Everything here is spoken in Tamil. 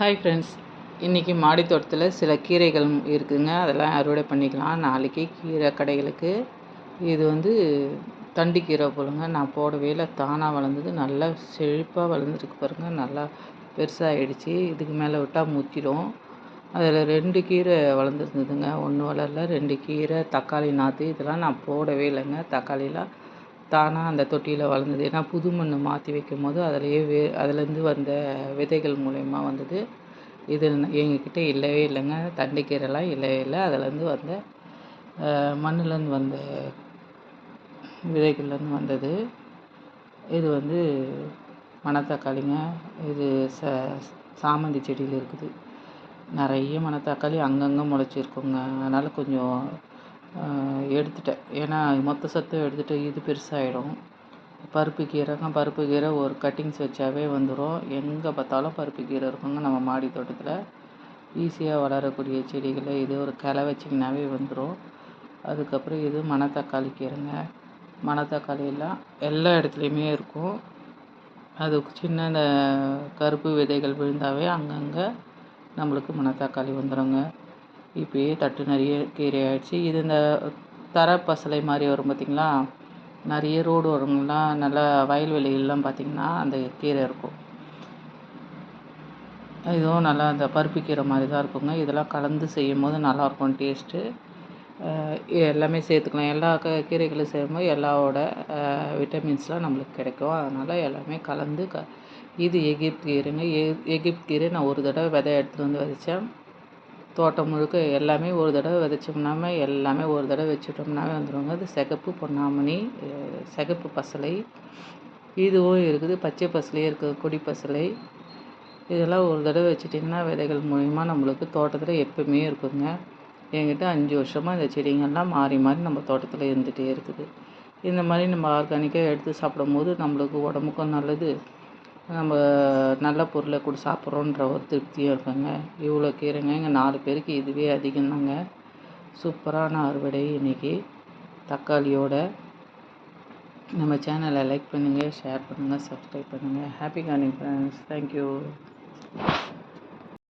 ஹாய் ஃப்ரெண்ட்ஸ் இன்றைக்கி மாடி தோட்டத்தில் சில கீரைகள் இருக்குதுங்க அதெல்லாம் அறுவடை பண்ணிக்கலாம். நாளைக்கு கீரை கடைகளுக்கு. இது வந்து தண்டு கீரை போலுங்க. நான் போடவே இல்லை. தானாக வளர்ந்தது. நல்லா செழிப்பாக வளர்ந்துருக்கு பாருங்கள் நல்லா பெருசாகிடுச்சு இதுக்கு மேலே விட்டால் முற்றிடும் அதில் ரெண்டு கீரை வளர்ந்துருந்ததுங்க. ஒன்று வளரல. ரெண்டு கீரை தக்காளி நாற்று இதெல்லாம் நான் போடவே இல்லைங்க. தக்காளிலாம் தானாக அந்த தொட்டியில் வளர்ந்தது. ஏன்னா புது மண் மாற்றி வைக்கும் போது அதுலேயே வே அதுலேருந்து வந்த விதைகள் மூலயமா வந்தது. இது எங்கக்கிட்ட இல்லவே இல்லைங்க. தண்டிக்கீரைலாம் இல்லவே இல்லை. அதுலேருந்து வந்த மண்ணுலேருந்து வந்த விதைகள்லேருந்து வந்தது. இது வந்து மணத்தக்காளிங்க. இது ச சாமந்தி செடியில் இருக்குது. நிறைய மணத்தக்காளி அங்கங்கே முளைச்சிருக்குங்க. அதனால் கொஞ்சம் எடுத்துட்டேன். ஏன்னா மொத்த சத்தும் எடுத்துகிட்டு இது பெருசாகிடும் பருப்பு கீரைங்க பருப்பு கீரை ஒரு கட்டிங்ஸ் வச்சாவே வந்துடும் எங்கே பார்த்தாலும் பருப்பு கீரை இருக்குங்க நம்ம மாடி தோட்டத்தில். ஈஸியாக வளரக்கூடிய செடிகளை இது ஒரு கிளை வச்சிங்கனாவே வந்துடும் அதுக்கப்புறம் இது மணத்தக்காளி கீரைங்க. மணத்தக்காளி எல்லாம் எல்லா இடத்துலையுமே இருக்கும். அது சின்ன இந்த கருப்பு விதைகள் விழுந்தாவே அங்கங்கே நம்மளுக்கு மணத்தக்காளி வந்துடுங்க இப்போயே தட்டு நிறைய கீரை ஆகிடுச்சி இது இந்த தர பசலை மாதிரி வரும் பார்த்திங்களா நிறைய ரோடு வருங்களா நல்லா வயல்வெளிகள்லாம் பார்த்திங்கன்னா அந்த கீரை இருக்கும். இதுவும் நல்லா அந்த பருப்பு கீரை மாதிரி தான் இருக்குங்க. இதெல்லாம் கலந்து செய்யும் போது நல்லாயிருக்கும் டேஸ்ட்டு. எல்லாமே சேர்த்துக்கலாம். எல்லா க கீரைகளும் செய்யும்போது எல்லாவோட விட்டமின்ஸ்லாம் நம்மளுக்கு கிடைக்கும். அதனால் எல்லாமே கலந்து க இது எகிப்து கீரைங்க. எ எகிப்து கீரை நான் ஒரு தடவை விதை எடுத்துகிட்டு வந்து விதைச்சேன். தோட்டம் முழுக்க எல்லாமே ஒரு தடவை விதைச்சோம்னாமே எல்லாமே ஒரு தடவை வச்சுட்டோம்னாவே வந்துடுங்க அது சிகப்பு பொன்னாமணி சிகப்பு பசலை இதுவும் இருக்குது. பச்சை பசலையும் இருக்குது கொடி பசலை. இதெல்லாம் ஒரு தடவை வச்சிட்டிங்கன்னா விதைகள் மூலிமா நம்மளுக்கு தோட்டத்தில் எப்பவுமே இருக்குங்க என்கிட்ட அஞ்சு வருஷமாக இந்த செடிங்கள்லாம் மாறி மாறி நம்ம தோட்டத்தில் இருந்துகிட்டே இருக்குது. இந்த மாதிரி நம்ம ஆர்கானிக்காக எடுத்து சாப்பிடும் போது நம்மளுக்கு உடம்புக்கும் நல்லது. நம்ம நல்ல பொருளை கூட சாப்பிட்றோன்ற ஒரு திருப்தியும் இருக்குங்க. இவ்வளோ கீரைங்க. இங்கே நாலு பேருக்கு இதுவே அதிகம்தாங்க. சூப்பரான அறுவடை இன்றைக்கி தக்காளியோட நம்ம சேனலை லைக் பண்ணுங்கள் ஷேர் பண்ணுங்கள் சப்ஸ்கிரைப் பண்ணுங்கள் ஹாப்பி கார்னிங் ஃப்ரெண்ட்ஸ் தேங்க்யூ